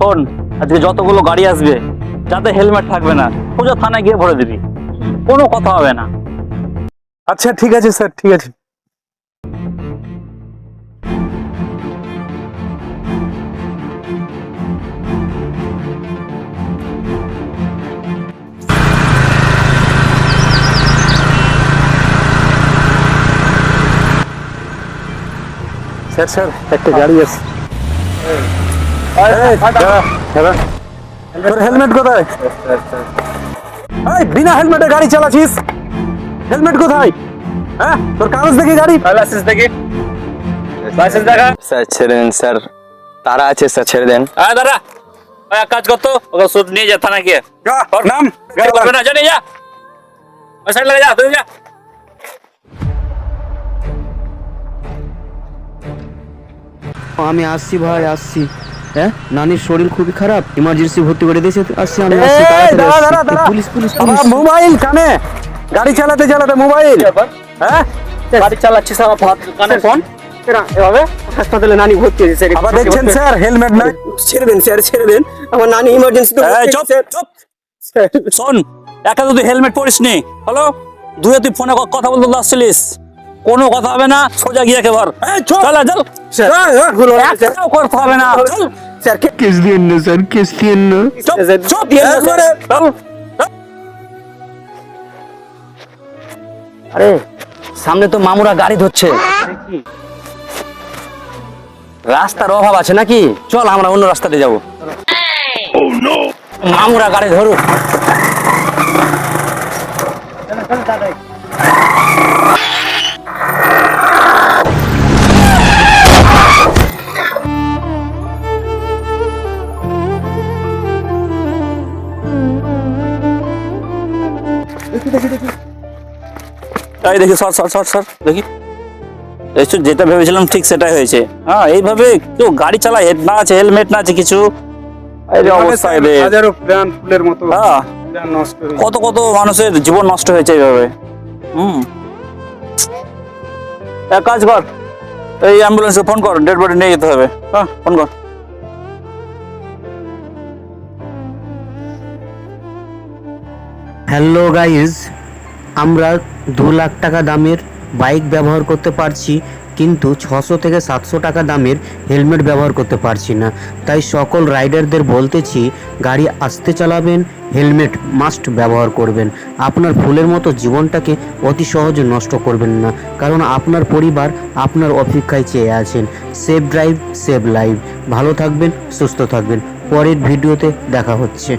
শোন, আজকে যতগুলো গাড়ি আসবে, যাতে হেলমেট থাকবে না, সোজা থানায় গিয়ে ভরে দিবি। কোনো কথা হবে না। আচ্ছা ঠিক আছে স্যার, ঠিক আছে। স্যার স্যার, একটা গাড়ি আছে। তোর হেলমেট কোথায়? এই, বিনা হেলমেটে গাড়ি চালাচ্ছিস? হেলমেট কোথায়? হ্যাঁ তোর কাগজ দেখি গাড়ি। লাইসেন্স দেখি। লাইসেন্স দেখা। স্যার ছেড়ে দেন স্যার। তারা আছে স্যার ছেড়ে দেন। হ্যাঁ দাদা ওই এক কাজ করতো ওকে সুদ নিয়ে যা থানায় গিয়ে। যা, নাম গাড়ি করবে না জানি যা। ওই সাইড লাগে যা তুই যা। আমি আসছি ভাই আসছি। হ্যাঁ? নানির শরীর খুবই খারাপ ইমার্জেন্সি ভর্তি করে দিয়েছে আসছি আমি আসছি। Police police police. মোবাইল কানে। গাড়ি চালাতে চালাতে মোবাইল হ্যাঁ? গাড়ি চালাচ্ছিস আমার ভাত কানে ফোন এভাবে? হাসপাতালে নানি ভর্তি হয়েছে স্যার আবার দেখছেন স্যার হেলমেট নাই। ছেড়ে দেন স্যার ছেড়ে দেন। আমার নানি ইমার্জেন্সি এই, চুপ চুপ। শোন একা তো তুই হেলমেট পরিস নি হলো? দুয়ে তুই ফোনে কথা বলতে আসছিলিস। কোনো কথা হবে না সোজা গিয়ে একেবার চল। চল একটাও কথা হবে না চল। স্যার কেস না স্যার কেস দিয়েন না। চল চল। আরে সামনে তো মামুরা গাড়ি ধরছে। রাস্তার অভাব আছে নাকি? চল আমরা অন্য রাস্তাতে যাব। মামুরা গাড়ি ধরুক। এই দেখি সর সর সর সর দেখি। এই যেটা ভেবেছিলাম ঠিক সেটাই হয়েছে। হ্যাঁ এইভাবে কেউ গাড়ি চালায় না আছে হেলমেট না আছে কিছু। হাজারো প্রাণ ফুলের মতো নষ্ট হয়ে কত কত মানুষের জীবন নষ্ট হয়েছে এইভাবে। হুম। এক কাজ কর এই অ্যাম্বুলেন্সে ফোন কর ডেড বডি নিয়ে যেতে হবে। হ্যাঁ ফোন কর। হ্যালো গাইজ, আমরা দু লাখ টাকা দামের বাইক ব্যবহার করতে পারছি, কিন্তু ছশো থেকে সাতশো টাকা দামের হেলমেট ব্যবহার করতে পারছি না। তাই সকল রাইডারদের বলতেছি, গাড়ি আস্তে চালাবেন, হেলমেট মাস্ট ব্যবহার করবেন। আপনার ফুলের মতো জীবনটাকে অতি সহজে নষ্ট করবেন না, কারণ আপনার পরিবার আপনার অপেক্ষায় চেয়ে আছেন। Safe drive save life. ভালো থাকবেন, সুস্থ থাকবেন। পরের ভিডিওতে দেখা হচ্ছে।